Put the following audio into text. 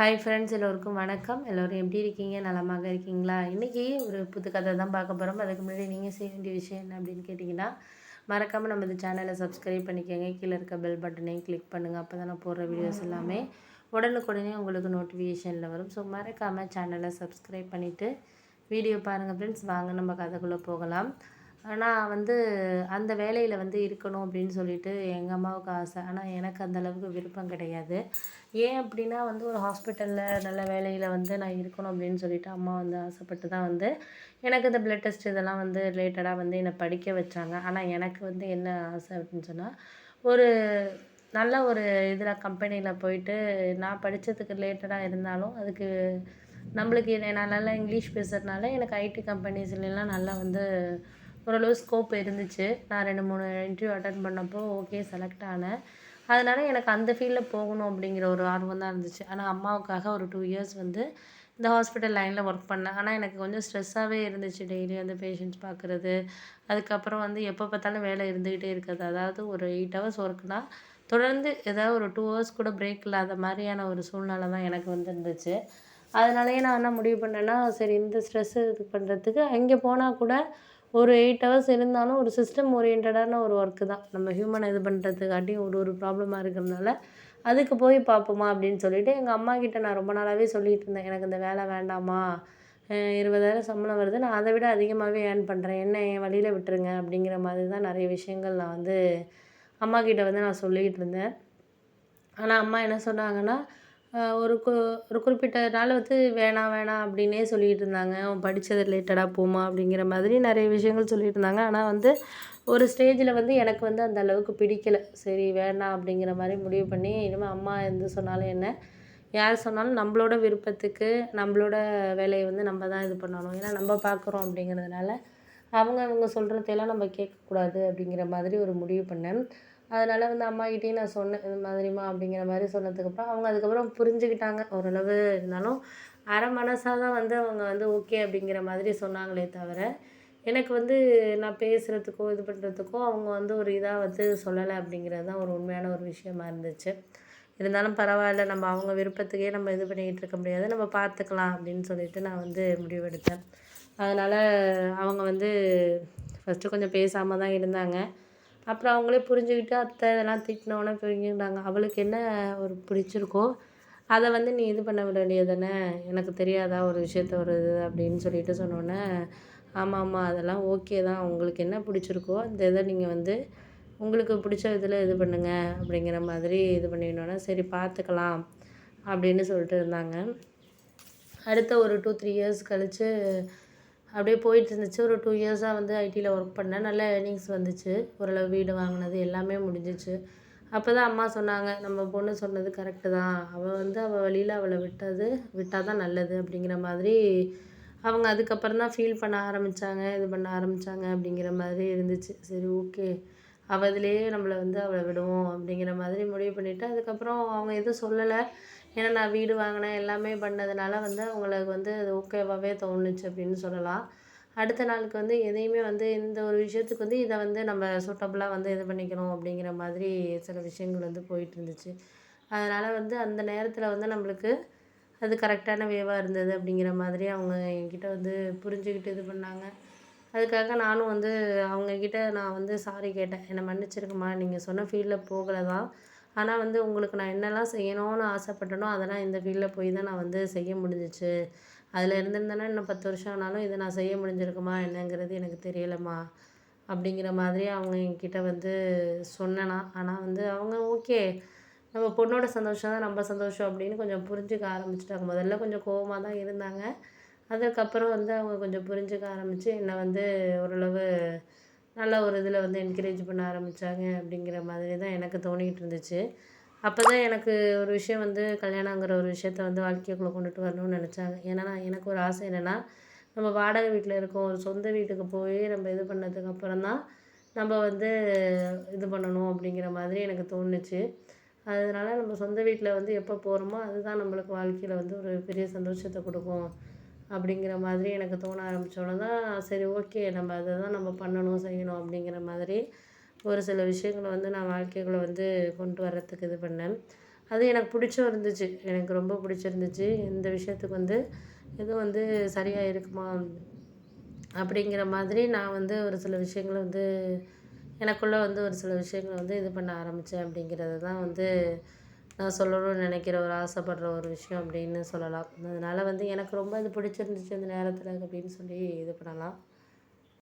Hi friends எல்லோருக்கும் வணக்கம். எல்லோரும் எப்படி இருக்கீங்க? நலமாக இருக்கீங்களா? இன்றைக்கி ஒரு புது கதை தான் பார்க்க போகிறோம் அதுக்கு முன்னாடி நீங்கள் செய்ய வேண்டிய விஷயம் என்ன அப்படின்னு கேட்டிங்கன்னா மறக்காமல் நம்ம இந்த சேனலை சப்ஸ்கிரைப் பண்ணிக்கோங்க. கீழே இருக்க பெல் பட்டனையும் கிளிக் பண்ணுங்கள் அப்போ தான் நான் போடுற வீடியோஸ் எல்லாமே உடனுக்குடனே உங்களுக்கு நோட்டிஃபிகேஷனில் வரும். ஸோ மறக்காமல் சேனலை சப்ஸ்கிரைப் பண்ணிவிட்டு வீடியோ பாருங்கள் ஃப்ரெண்ட்ஸ் வாங்க நம்ம கதைக்குள்ளே போகலாம். ஆனால் வந்து அந்த வேலையில் வந்து இருக்கணும் அப்படின்னு சொல்லிட்டு எங்கள் அம்மாவுக்கு ஆசை. ஆனால் எனக்கு அந்த அளவுக்கு விருப்பம் கிடையாது. ஏன் அப்படின்னா வந்து ஒரு ஹாஸ்பிட்டலில் நல்ல வேலையில் வந்து நான் இருக்கணும் அப்படின்னு சொல்லிட்டு அம்மா வந்து ஆசைப்பட்டு தான் வந்து எனக்கு இந்த பிளட் டெஸ்ட் இதெல்லாம் வந்து ரிலேட்டடாக வந்து என்னை படிக்க வச்சாங்க. ஆனால் எனக்கு வந்து என்ன ஆசை அப்படின்னு சொன்னால் ஒரு நல்ல ஒரு இதில் கம்பெனியில் போயிட்டு நான் படித்ததுக்கு ரிலேட்டடாக இருந்தாலும் அதுக்கு நம்மளுக்கு நான் நல்லா இங்கிலீஷ் பேசுகிறதுனால எனக்கு ஐடி கம்பெனிஸ்லாம் நல்லா வந்து ஓரளவு ஸ்கோப் இருந்துச்சு. நான் ரெண்டு மூணு இன்டர்வியூ அட்டன் பண்ணப்போ ஓகே செலக்ட் ஆனேன். அதனால் எனக்கு அந்த ஃபீல்டில் போகணும் அப்படிங்கிற ஒரு ஆர்வம் தான் இருந்துச்சு. ஆனால் அம்மாவுக்காக ஒரு டூ இயர்ஸ் வந்து இந்த ஹாஸ்பிட்டல் லைனில் ஒர்க் பண்ணேன். ஆனால் எனக்கு கொஞ்சம் ஸ்ட்ரெஸ்ஸாகவே இருந்துச்சு டெய்லி வந்து பேஷண்ட்ஸ் பார்க்குறது. அதுக்கப்புறம் வந்து எப்போ பார்த்தாலும் வேலை இருந்துக்கிட்டே இருக்கிறது. அதாவது ஒரு எயிட் ஹவர்ஸ் ஒர்க்னால் தொடர்ந்து ஏதாவது ஒரு டூ ஹவர்ஸ் கூட பிரேக் இல்லாத மாதிரியான ஒரு சூழ்நிலை தான் எனக்கு வந்துருந்துச்சு. அதனாலேயே நான் என்ன முடிவு பண்ணேன்னா சரி இந்த ஸ்ட்ரெஸ்ஸு இது பண்ணுறதுக்கு அங்கே போனால் கூட ஒரு எயிட் ஹவர்ஸ் இருந்தாலும் ஒரு சிஸ்டம் ஓரியன்டான ஒரு ஒர்க்கு தான். நம்ம ஹியூமனை இது பண்ணுறதுக்காட்டியும் ஒரு ஒரு ப்ராப்ளமாக இருக்கிறதுனால அதுக்கு போய் பார்ப்போமா அப்படின்னு சொல்லிட்டு எங்கள் அம்மா கிட்ட நான் ரொம்ப நாளாகவே சொல்லிகிட்டு இருந்தேன். எனக்கு இந்த வேலை வேண்டாமா? இருபதாயிரம் சம்பளம் வருது. நான் அதை விட அதிகமாகவே ஏர்ன் பண்ணுறேன் என்ன என் வழியில் விட்டுருங்க அப்படிங்கிற மாதிரி தான் நிறைய விஷயங்கள் நான் வந்து அம்மா கிட்ட வந்து நான் சொல்லிக்கிட்டு இருந்தேன். ஆனால் அம்மா என்ன சொன்னாங்கன்னா ஒரு கு ஒரு குறிப்பிட்ட நாள் வந்து வேணாம் வேணாம் அப்படின்னே சொல்லிகிட்டு இருந்தாங்க. அவன் படித்தது ரிலேட்டடாக போமா அப்படிங்கிற மாதிரி நிறைய விஷயங்கள் சொல்லிகிட்டு இருந்தாங்க. ஆனால் வந்து ஒரு ஸ்டேஜில் வந்து எனக்கு வந்து அந்த அளவுக்கு பிடிக்கலை. சரி வேணாம் அப்படிங்கிற மாதிரி முடிவு பண்ணி இனிமேல் அம்மா எந்த சொன்னாலும் என்ன யார் சொன்னாலும் நம்மளோட விருப்பத்துக்கு நம்மளோட வேலையை வந்து நம்ம தான் இது பண்ணணும். ஏன்னா நம்ம பார்க்குறோம் அப்படிங்கிறதுனால அவங்க அவங்க சொல்கிறதையெல்லாம் நம்ம கேட்கக்கூடாது அப்படிங்கிற மாதிரி ஒரு முடிவு பண்ணேன். அதனால் வந்து அம்மாக்கிட்டேயும் நான் சொன்னேன் இது மாதிரிம்மா அப்படிங்கிற மாதிரி சொன்னதுக்கப்புறம் அவங்க அதுக்கப்புறம் புரிஞ்சுக்கிட்டாங்க. ஓரளவு இருந்தாலும் அரை மனசாக தான் வந்து அவங்க வந்து ஓகே அப்படிங்கிற மாதிரி சொன்னாங்களே தவிர எனக்கு வந்து நான் பேசுகிறதுக்கோ இது பண்ணுறதுக்கோ அவங்க வந்து ஒரு இதாக வந்து சொல்லலை அப்படிங்கிறது தான் ஒரு உண்மையான ஒரு விஷயமா இருந்துச்சு. இருந்தாலும் பரவாயில்ல நம்ம அவங்க விருப்பத்துக்கே நம்ம இது பண்ணிக்கிட்டு இருக்க முடியாது நம்ம பார்த்துக்கலாம் அப்படின்னு சொல்லிட்டு நான் வந்து முடிவெடுத்தேன். அதனால் அவங்க வந்து ஃபஸ்ட்டு கொஞ்சம் பேசாமல் தான் இருந்தாங்க. அப்புறம் அவங்களே புரிஞ்சுக்கிட்டு அத்தை இதெல்லாம் திட்டினோன்னே புரிஞ்சுக்கிட்டாங்க. அவளுக்கு என்ன ஒரு பிடிச்சிருக்கோ அதை வந்து நீ இது பண்ண விட வேண்டியது தானே எனக்கு தெரியாதா ஒரு விஷயத்த ஒரு இது அப்படின்னு சொல்லிட்டு சொன்னோன்னே ஆமாம் ஆமாம் அதெல்லாம் ஓகே தான். உங்களுக்கு என்ன பிடிச்சிருக்கோ அந்த இதை நீங்கள் வந்து உங்களுக்கு பிடிச்ச இதில் இது பண்ணுங்கள் அப்படிங்கிற மாதிரி இது பண்ணினோன்னே சரி பார்த்துக்கலாம் அப்படின்னு சொல்லிட்டு இருந்தாங்க. அடுத்த ஒரு டூ த்ரீ இயர்ஸ் கழித்து அப்படியே போயிட்டு இருந்துச்சு ஒரு டூ இயர்ஸாக வந்து ஐடியில் ஒர்க் பண்ணேன். நல்ல ஏர்னிங்ஸ் வந்துச்சு. ஓரளவு வீடு வாங்கினது எல்லாமே முடிஞ்சிச்சு. அப்போ தான் அம்மா சொன்னாங்க நம்ம பொண்ணு சொன்னது கரெக்டு தான். அவள் வந்து அவள் வழியில் அவளை விட்டது விட்டால் தான் நல்லது அப்படிங்கிற மாதிரி அவங்க அதுக்கப்புறம் தான் ஃபீல் பண்ண ஆரம்பித்தாங்க இது பண்ண ஆரம்பித்தாங்க அப்படிங்கிற மாதிரி இருந்துச்சு. சரி ஓகே அவள் இதுலேயே நம்மளை வந்து அவளை விடுவோம் அப்படிங்கிற மாதிரி முடிவு பண்ணிவிட்டு அதுக்கப்புறம் அவங்க எதுவும் சொல்லலை. ஏன்னா நான் வீடு வாங்கினேன் எல்லாமே பண்ணதுனால வந்து அவங்களுக்கு வந்து அது ஓகேவாகவே தோணுச்சு அப்படின்னு சொல்லலாம். அடுத்த நாளுக்கு வந்து எதையுமே வந்து இந்த ஒரு விஷயத்துக்கு வந்து இதை வந்து நம்ம சூட்டபுளாக வந்து இது பண்ணிக்கணும் அப்படிங்கிற மாதிரி சில விஷயங்கள் வந்து போயிட்டு இருந்துச்சு. அதனால் வந்து அந்த நேரத்தில் வந்து நம்மளுக்கு அது கரெக்டான வேவாக இருந்தது அப்படிங்கிற மாதிரி அவங்க என்கிட்ட வந்து புரிஞ்சுக்கிட்டு இது பண்ணாங்க. அதுக்காக நானும் வந்து அவங்கக்கிட்ட நான் வந்து சாரி கேட்டேன். என்னை மன்னிச்சிருக்கம்மா நீங்கள் சொன்ன ஃபீல்டில் போகலை தான் ஆனால் வந்து உங்களுக்கு நான் என்னெல்லாம் செய்யணும்னு ஆசைப்பட்டனோ அதெல்லாம் இந்த ஃபீல்டில் போய் தான் நான் வந்து செய்ய முடிஞ்சிச்சு. அதில் இருந்திருந்தேன்னா இன்னும் பத்து வருஷம் ஆனாலும் இதை நான் செய்ய முடிஞ்சிருக்குமா என்னங்கிறது எனக்கு தெரியலைம்மா. அப்படிங்கிற மாதிரி அவங்க என்கிட்ட வந்து சொன்னனா. ஆனால் வந்து அவங்க ஓகே. நம்ம பொண்ணோட சந்தோஷம் தான் நம்ம சந்தோஷம் அப்படின்னு கொஞ்சம் புரிஞ்சுக்க ஆரம்பிச்சிட்டாங்க. முதல்ல கொஞ்சம் கோவமாக தான் இருந்தாங்க. அதுக்கப்புறம் வந்து அவங்க கொஞ்சம் புரிஞ்சுக்க ஆரம்பித்து என்னை வந்து ஓரளவு நல்ல ஒரு இதில் வந்து என்கரேஜ் பண்ண ஆரம்பித்தாங்க அப்படிங்கிற மாதிரி தான் எனக்கு தோணிக்கிட்டு இருந்துச்சு. அப்போ தான் எனக்கு ஒரு விஷயம் வந்து கல்யாணங்கிற ஒரு விஷயத்த வந்து வாழ்க்கைக்குள்ளே கொண்டுட்டு வரணும்னு நினச்சாங்க. ஏன்னா நான் எனக்கு ஒரு ஆசை என்னென்னா நம்ம வாடகை வீட்டில் இருக்கோம் ஒரு சொந்த வீட்டுக்கு போய் நம்ம இது பண்ணதுக்கப்புறம் தான் நம்ம வந்து இது பண்ணணும் அப்படிங்கிற மாதிரி எனக்கு தோணுச்சு. அதனால் நம்ம சொந்த வீட்டில் வந்து எப்போ போகிறோமோ அதுதான் நம்மளுக்கு வாழ்க்கையில் வந்து ஒரு பெரிய சந்தோஷத்தை கொடுக்கும். அப்படிங்கிற மாதிரி எனக்கு தோண ஆரம்பித்தோடனே தான் சரி ஓகே நம்ம அதை தான் நம்ம பண்ணணும் செய்யணும் அப்படிங்கிற மாதிரி ஒரு சில விஷயங்களை வந்து நான் வாழ்க்கைக்குள்ளே வந்து கொண்டு வர்றதுக்கு இது பண்ணேன். அது எனக்கு பிடிச்சும் இருந்துச்சு. எனக்கு ரொம்ப பிடிச்சிருந்துச்சு. இந்த விஷயத்துக்கு வந்து எதுவும் வந்து சரியாக இருக்குமா அப்படிங்கிற மாதிரி நான் வந்து ஒரு சில விஷயங்கள வந்து எனக்குள்ளே வந்து ஒரு சில விஷயங்கள வந்து இது பண்ண ஆரம்பித்தேன் அப்படிங்கிறது தான் வந்து நான் சொல்லணும்னு நினைக்கிற ஒரு ஆசைப்படுற ஒரு விஷயம் அப்படின்னு சொல்லலாம். அதனால் வந்து எனக்கு ரொம்ப இது பிடிச்சிருந்துச்சி அந்த நேரத்தில் அப்படின்னு சொல்லி இது பண்ணலாம்.